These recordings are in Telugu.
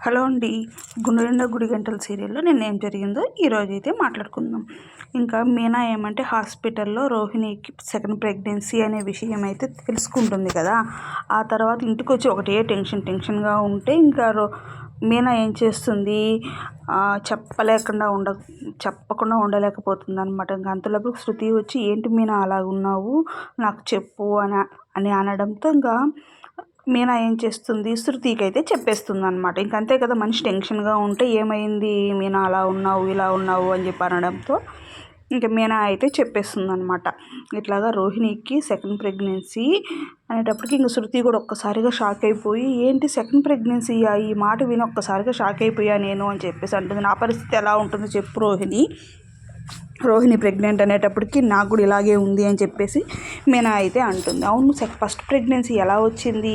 హలో అండి. గుండెండ గుడి గంటల సీరియల్లో నిన్న ఏం జరిగిందో ఈరోజు అయితే మాట్లాడుకుందాం. ఇంకా మీనా ఏమంటే హాస్పిటల్లో రోహిణికి సెకండ్ ప్రెగ్నెన్సీ అనే విషయం అయితే తెలుసుకుంటుంది కదా. ఆ తర్వాత ఇంటికి వచ్చి ఒకటే టెన్షన్ టెన్షన్గా ఉంటే ఇంకా రో మీనా ఏం చేస్తుంది? చెప్పలేకుండా ఉండ చెప్పకుండా ఉండలేకపోతుంది అనమాట ఇంకా అంతలోపు శృతి వచ్చి ఏంటి మీనా అలా ఉన్నావు? నాకు చెప్పు అని అని అనడంతో ఇంకా మీనా ఏం చేస్తుంది? శృతికి అయితే చెప్పేస్తుంది అనమాట ఇంక అంతే కదా మనిషి టెన్షన్గా ఉంటే ఏమైంది? మీనా అలా ఉన్నావు ఇలా ఉన్నావు అని చెప్పి అనడంతో ఇంకా మీనా అయితే చెప్పేస్తుంది అనమాట ఇట్లాగా రోహిణికి సెకండ్ ప్రెగ్నెన్సీ అనేటప్పటికి ఇంక శృతి కూడా ఒక్కసారిగా షాక్ అయిపోయి ఏంటి సెకండ్ ప్రెగ్నెన్సీ ఈ మాట విని ఒక్కసారిగా షాక్ అయిపోయా నేను? అని చెప్పేసి అంటుంది. నా పరిస్థితి ఎలా ఉంటుందో చెప్పు రోహిణి. రోహిణి ప్రెగ్నెంట్ అనేటప్పటికి నాకు కూడా ఇలాగే ఉంది అని చెప్పేసి మీనా అయితే అంటుంది. అవును ఫస్ట్ ప్రెగ్నెన్సీ ఎలా వచ్చింది?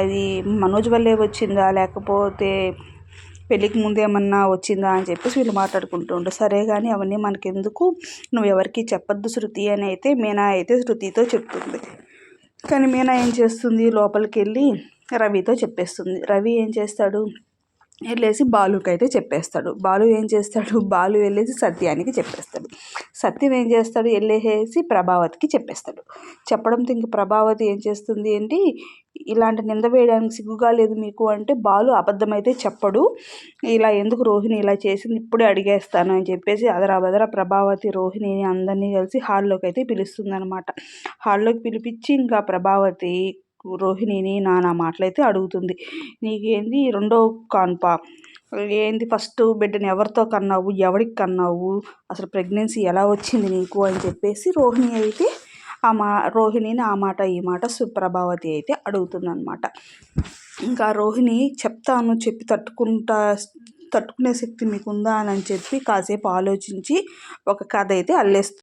అది మనోజ్ వల్లే వచ్చిందా? లేకపోతే పెళ్ళికి ముందు ఏమన్నా వచ్చిందా అని చెప్పేసి వీళ్ళు మాట్లాడుకుంటూ ఉంటారు. సరే కానీ అవన్నీ మనకెందుకు? నువ్వు ఎవరికి చెప్పొద్దు శృతి అని అయితే మీనా అయితే శృతితో చెప్తుంది. కానీ మీనా ఏం చేస్తుంది? లోపలికి వెళ్ళి రవితో చెప్పేస్తుంది. రవి ఏం చేస్తాడు? వెళ్ళేసి బాలుకి అయితే చెప్పేస్తాడు. బాలు ఏం చేస్తాడు? బాలు వెళ్ళేసి సత్యానికి చెప్పేస్తాడు. సత్యం ఏం చేస్తాడు? వెళ్ళేసి ప్రభావతికి చెప్పేస్తాడు. చెప్పడంతో ఇంక ప్రభావతి ఏం చేస్తుంది ఏంటి ఇలాంటి నింద వేయడానికి సిగ్గుగా లేదు మీకు అంటే బాలు అబద్ధమైతే చెప్పడు. ఇలా ఎందుకు రోహిణి ఇలా చేసింది? ఇప్పుడే అడిగేస్తాను అని చెప్పేసి అదరాబదర ప్రభావతి రోహిణిని అందరినీ కలిసి హాల్లోకి అయితే పిలుస్తుంది అనమాట హాల్లోకి పిలిపించి ఇంకా ప్రభావతి రోహిణిని నానా మాటలైతే అడుగుతుంది. నీకేంది రెండో కాన్పా? ఏంది ఫస్ట్ బిడ్డని ఎవరితో కన్నావు ఎవరికి కన్నావు? అసలు ప్రెగ్నెన్సీ ఎలా వచ్చింది నీకు? అని చెప్పేసి రోహిణి అయితే ఆ మా రోహిణిని ఆ మాట ఈ మాట సుప్రభావతి అయితే అడుగుతుందనమాట ఇంకా రోహిణి చెప్తాను చెప్పి తట్టుకుంటా తట్టుకునే శక్తి మీకుందా? అని చెప్పి కాసేపు ఆలోచించి ఒక కథ అయితే అల్లేస్తుంది.